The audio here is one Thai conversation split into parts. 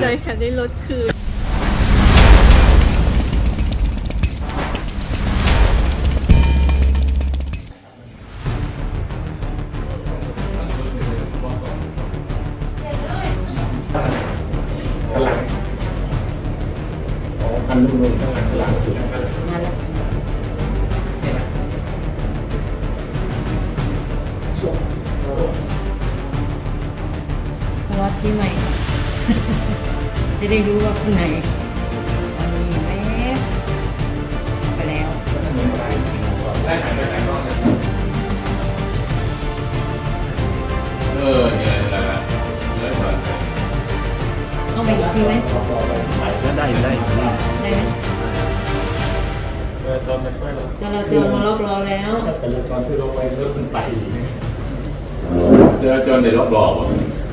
ใจค่ะได้รถคืนข้างหลังอ๋อคันนุ่มๆข้างหลังข้างหลังสุดข้างหลังมาแล้วเห็นไหมสุดโอ้ก็รอดชี้ใหม่ จะได้รู้ว่าคนไหนอันนี้แม่ไปแล้วถนนอะไรได้หายไปไหนบ้างเออเนี่ยแหละเลยก่อนเอาไปอีกทีไหมก็ได้อยู่ได้อยู่ได้ไหมเออตอนมันช่วยเราจราจรมาล็อกรอแล้วแต่ละตอนที่ลงไปรถมันไปเจอจนในรอบรอบอะ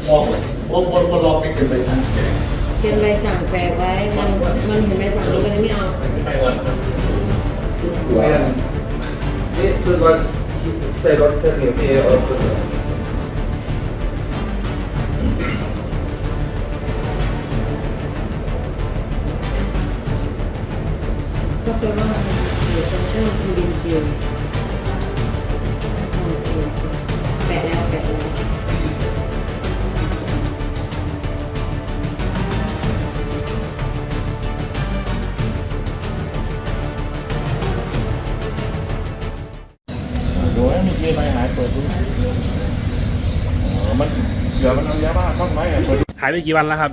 รอบรอบรอบรอบไม่ขึ้นไปทันแก เขียนใบสั่งแปะไว้ มันมันเห็นใบสั่งมันก็เลยไม่เอาไม่ไปก่อนนี่คือว่าใส่รถเครื่องเหนียวเอเออก็แปลว่าเดี๋ยวจะต้องคุณดินจิวแปะแล้วแปะแล้ว ดูว่ามีมีใบหายเปิดดูอ๋อมันเดี๋ยวมันเอายาบ้าเข้าไว้อะเปิดหายไปกี่วันแล้วครับ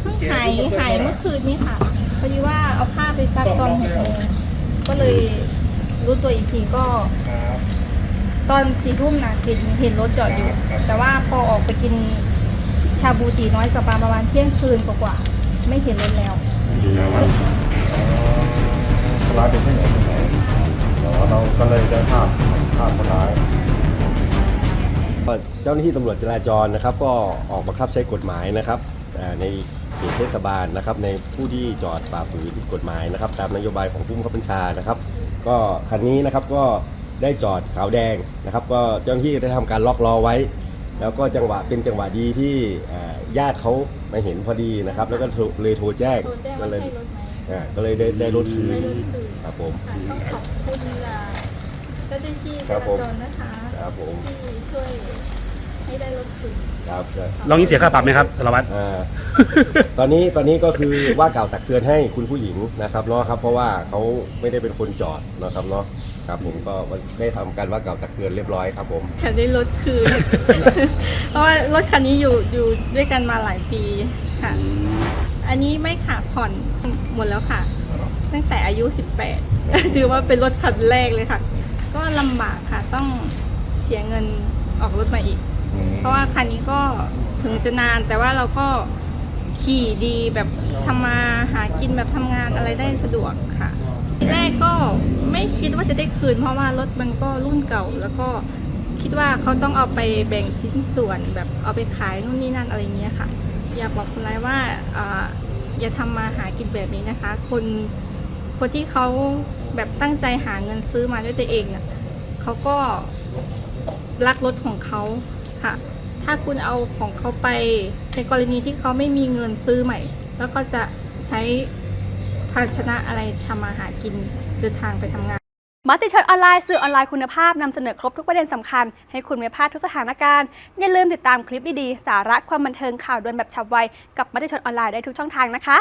เพิ่งหายหายเมื่อคืนนี้ค่ะ พอดีว่าเอาผ้าไปซักตอนหกโมงก็เลยรู้ตัวอีกทีก็ ครับตอนสี่ทุ่มนะเห็นเห็นรถจอดอยู่ แต่ว่าพอออกไปกินชาบูตีน้อยกับปลาประมาณเที่ยงคืนกว่าๆไม่เห็นรถแล้วคนร้ายเป็นที่ไหนที่ไหนเราก็เลยได้ภาพ ภาพคนร้ายเจ้าหน้าที่ตำรวจจราจรนะครับ ก็ออกบังคับใช้กฎหมายนะครับอ่าในเขตเทศบาลนะครับ ในผู้ที่จอดฝ่าฝืนกฎหมายนะครับ ตามนโยบายของผู้บังคับบัญชานะครับ ก็คันนี้นะครับก็ได้จอดขาวแดงนะครับ ก็เจ้าหน้าที่ได้ทำการล็อกล้อไว้ แล้วก็จังหวะเป็นจังหวะดีที่อ่าญาติเขามาเห็นพอดีนะครับ แล้วก็โทรเลยโทรแจ้งโทรแจ้งก็ว่าเลยใช่รถไหมอ่าก็เลยได้ได้รถคืนได้รถคืนครับผมค่ะต้องขอบคุณอ่า เจ้าหน้าที่จครัราบผมจรนะคะครับผมที่ช่วยให้ได้รถคืนครับลองนี้เสียค่าปรับไหมครับสารวัตรอ่า ตอนนี้ตอนนี้ก็คือว่ากล่าวตักเตือนให้คุณผู้หญิงนะครับเนาะครับ เพราะว่าเขาไม่ได้เป็นคนจอดนะครับเนาะครับผมก็ได้ทำการว่ากล่าวตักเตือนเรียบร้อยครับผม ค่ะได้รถคืน เพราะว่ารถคันนี้อยู่อยู่ด้วยกันมาหลายปีค่ะ อันนี้ไม่ค่ะผ่อนหมดแล้วค่ะ ตั้งแต่อายุ 18 ถือว่าเป็นรถคันแรกเลยค่ะ ก็ลำบากค่ะต้องเสียเงินออกรถมาอีกเพราะว่าคันนี้ก็ถึงจะนานแต่ว่าเราก็ขี่ดีแบบทำมาหากินแบบทำงานอะไรได้สะดวกค่ะทีแรกก็ไม่คิดว่าจะได้คืน เพราะว่ารถมันก็รุ่นเก่า แล้วก็คิดว่าเขาต้องเอาไปแบ่งชิ้นส่วนแบบเอาไปขายนู่นนี่นั่นอะไรเงี้ยค่ะ อยากบอกคนร้ายว่าอ่าอย่าทำมาหากินแบบนี้นะคะ คนคนที่เขา แบบตั้งใจหาเงินซื้อมาด้วยตัวเองน่ะเขาก็รักรถของเขาค่ะ ถ้าคุณเอาของเขาไปในกรณีที่เขาไม่มีเงินซื้อใหม่ แล้วก็จะใช้ภาชนะอะไรทำมาหากินเดินทางไปทำงานมติชนออนไลน์สื่อออนไลน์คุณภาพนำเสนอครบทุกประเด็นสำคัญ ให้คุณไม่พลาดทุกสถานการณ์ อย่าลืมติดตามคลิปดีๆ สาระความบันเทิงข่าวด่วนแบบฉับไว กับมติชนออนไลน์ได้ทุกช่องทางนะคะ